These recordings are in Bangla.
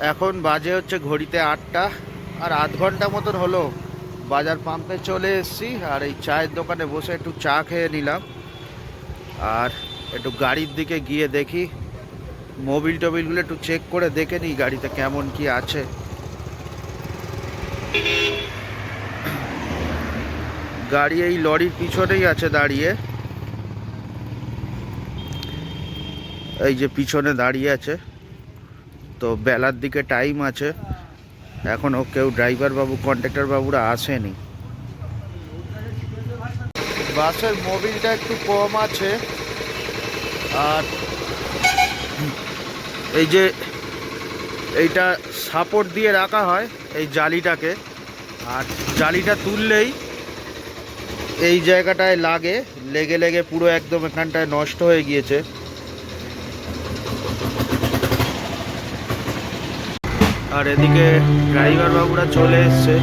এখন বাজে হচ্ছে ঘড়িতে আটটা, আর আধ ঘণ্টা মতন হলো। বাজার পাম্পে চলে এসেছি, আর এই চায়ের দোকানে বসে একটু চা খেয়ে নিলাম। আর একটু গাড়ির দিকে গিয়ে দেখি, মোবিল টোবিলগুলো একটু চেক করে দেখে নিই গাড়িতে কেমন কি আছে। গাড়ি এই লরির পিছনেই আছে দাঁড়িয়ে। এই যে পিছনে দাঁড়িয়ে আছে। তো বেলার দিকে টাইম আছে। এখনও কেউ ড্রাইভার বাবু কন্ট্রাক্টর বাবুরা আসেনি। বাসের মোবিলটা একটু কম আছে। আর এই যে এইটা সাপোর্ট দিয়ে রাখা হয়, এই জালিটাকে। আর জালিটা তুললেই এই জায়গাটায় লাগে। লেগে লেগে পুরো একদম এখানটায় নষ্ট হয়ে গিয়েছে। আর এদিকে ড্রাইভার বাবুরা চলে এসছে।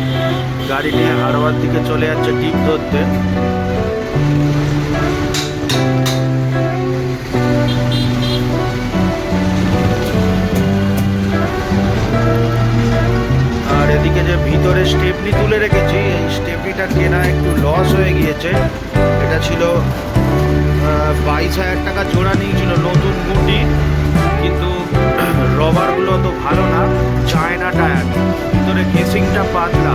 গাড়ি নিয়ে হারোয়ার দিকে চলে যাচ্ছে টিপ ধরতে। আর এদিকে যে ভিতরে স্টেপনি তুলে রেখেছি, এই স্টেপনিটা কেনা একটু লস হয়ে গিয়েছে। এটা ছিল বাইশ হাজার টাকা জোড়া নিয়েছিল নতুন গুটি অত ভালো না চায়না টায়ার ভিতরে কেসিংটা পাতলা।